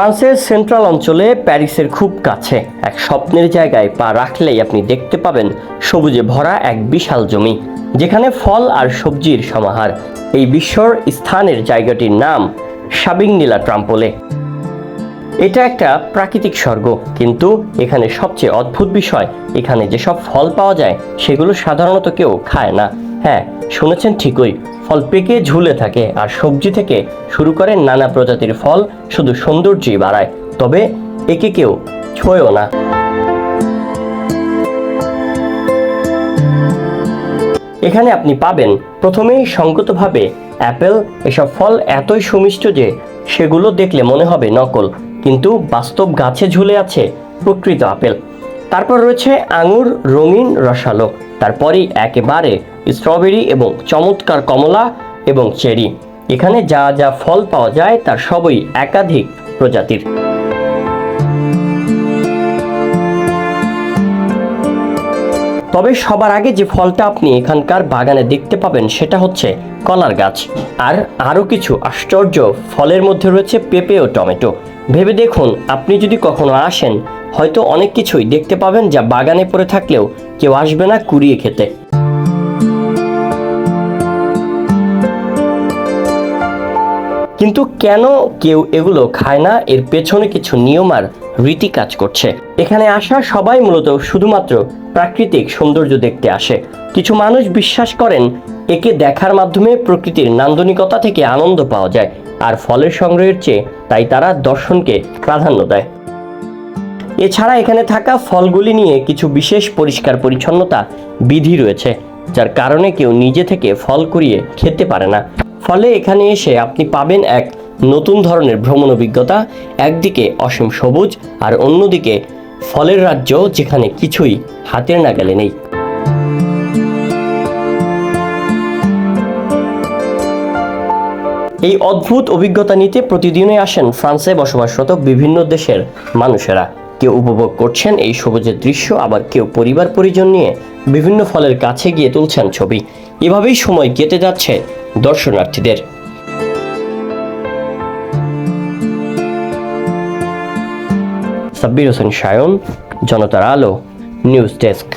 ফ্রান্সের সেন্ট্রাল অঞ্চলে প্যারিসের খুব কাছে। এক স্বপ্নের জায়গায় পা রাখলেই আপনি দেখতে পাবেন সবুজে ভরা এক বিশাল জমি, যেখানে ফল আর সবজির সমাহার। এই বিশ্বর স্থানের জায়গাটির নাম সাবিংনীলা ট্রাম্পোলে। এটা একটা প্রাকৃতিক স্বর্গ, কিন্তু এখানে সবচেয়ে অদ্ভুত বিষয়, এখানে যেসব ফল পাওয়া যায়, সেগুলো সাধারণত কেউ খায় না। হ্যাঁ শুনেছেন ঠিকই। ফল পেকে, ঝুলে থাকে আর সবজি থেকে শুরু করে নানা প্রজাতির ফল শুধু সৌন্দর্যই বাড়ায়। তবে একে কেউ ছোঁয়ও না। এখানে আপনি পাবেন, প্রথমেই সঙ্গতভাবে অ্যাপেল, এসব ফল এতই সুমিষ্ট যে সেগুলো দেখলে মনে হবে নকল। কিন্তু বাস্তব গাছে ঝুলে আছে প্রকৃত আপেল। তারপর রয়েছে আঙুর, রঙিন, রসালো। তারপরেই একেবারে স্ট্রবেরি এবং চমৎকার কমলা এবং চেরি। এখানে যা যা ফল পাওয়া যায় তার সবই একাধিক প্রজাতির। তবে সবার আগে যে ফলটা আপনি এখানকার বাগানে দেখতে পাবেন সেটা হচ্ছে কলার গাছ। আর আরও কিছু আশ্চর্য ফলের মধ্যে রয়েছে পেঁপে ও টমেটো। ভেবে দেখুন, আপনি যদি কখনো আসেন, হয়তো অনেক কিছুই দেখতে পাবেন যা বাগানে পড়ে থাকলেও কেউ আসবে না কুড়িয়ে খেতে। কিন্তু কেন কেউ এগুলো খায় না? এর পেছনে কিছু নিয়ম আর রীতি কাজ করছে। এখানে আসা সবাই মূলত শুধুমাত্র প্রাকৃতিক সৌন্দর্য দেখতে আসে। কিছু মানুষ বিশ্বাস করেন, একে দেখার মাধ্যমে প্রকৃতির নান্দনিকতা থেকে আনন্দ পাওয়া যায়, আর ফলের সংগ্রহের চেয়ে তাই তারা দর্শনকে প্রাধান্য দেয়। এছাড়া এখানে থাকা ফলগুলি নিয়ে কিছু বিশেষ পরিষ্কার পরিচ্ছন্নতা বিধি রয়েছে, যার কারণে কেউ নিজে থেকে ফল কুড়িয়ে খেতে পারে না। ফলে এখানে এসে আপনি পাবেন এক নতুন ধরনের ভ্রমণ অভিজ্ঞতা। একদিকে অসীম সবুজ আর অন্যদিকে ফলের রাজ্য যেখানে কিছুই হাতের নাগালে নেই। এই অদ্ভুত অভিজ্ঞতা নিতে প্রতিদিনই আসেন ফ্রান্সে বসবাসরত বিভিন্ন দেশের মানুষেরা। কেউ উপভোগ করছেন এই সবুজের দৃশ্য, আবার কেউ পরিবার পরিজন নিয়ে বিভিন্ন ফলের কাছে গিয়ে তুলছেন ছবি। এভাবেই সময় কেটে যাচ্ছে দর্শনার্থীদের। সাব্বির হোসেন সায়ন, জনতার আলো, নিউজ ডেস্ক।